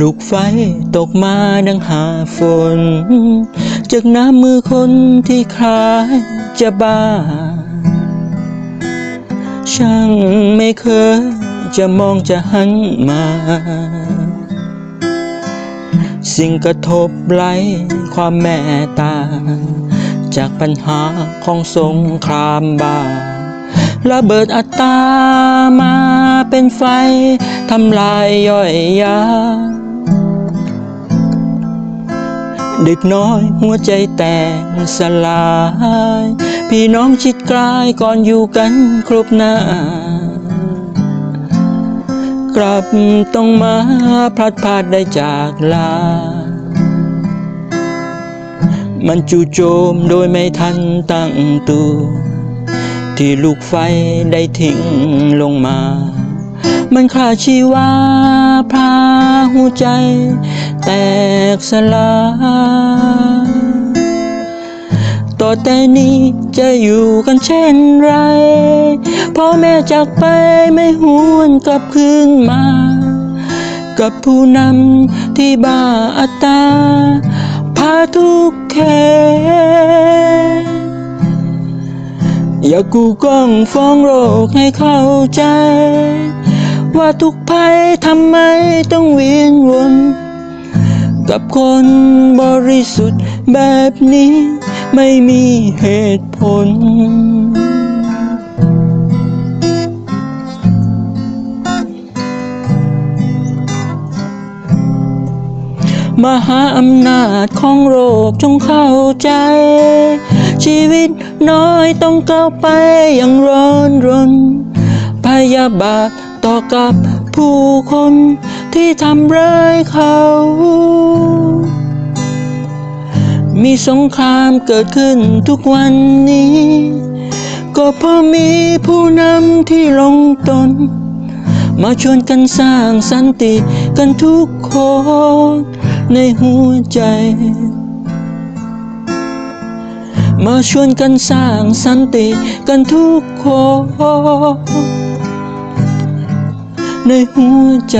ลูกไฟตกมาดังหาฝน จากน้ำมือคนที่คล้ายจะบ้า ช่างไม่เคยจะมองจะหันมา สิ่งกระทบไหลความแม่ตา จากปัญหาของสงครามบาระเบิดอัตตามาเป็นไฟ ทำลายย่อยยา ด็กน้อยหัวใจแตกสลาย พี่น้องชิดกลายก่อนอยู่กันครบหน้า กลับต้องมาพลัดพรากได้จากลา มันจู่โจมโดยไม่ทันตั้งตัว ที่ลูกไฟได้ทิ้งลงมา มันฆ่าชีวาพาหัวใจ แตกสลายต่อแต่นี้จะอยู่กันเช่นไรพ่อแม่จากไปไม่หวนกลับคืนมา กับผู้นำที่บ้าอัตาพาทุกข์แคอย่ากูกล้องฟ้องโลกให้เข้าใจ ว่าทุกภัยทำไมต้องเวียนวน กับคนบริสุทธิ์แบบนี้ไม่มีเหตุผล มหาอำนาจของโลกจงเข้าใจ ชีวิตน้อยต้องก้าวไปอย่างร้อนรน พยาบาทต่อกับผู้คน ที่ทำร้ายเขา มีสงครามเกิดขึ้นทุกวันนี้ ก็เพราะมีผู้นำที่ลงตน มาชวนกันสร้างสันติกันทุกคนในหัวใจ มาชวนกันสร้างสันติกันทุกคน ในหัวใจ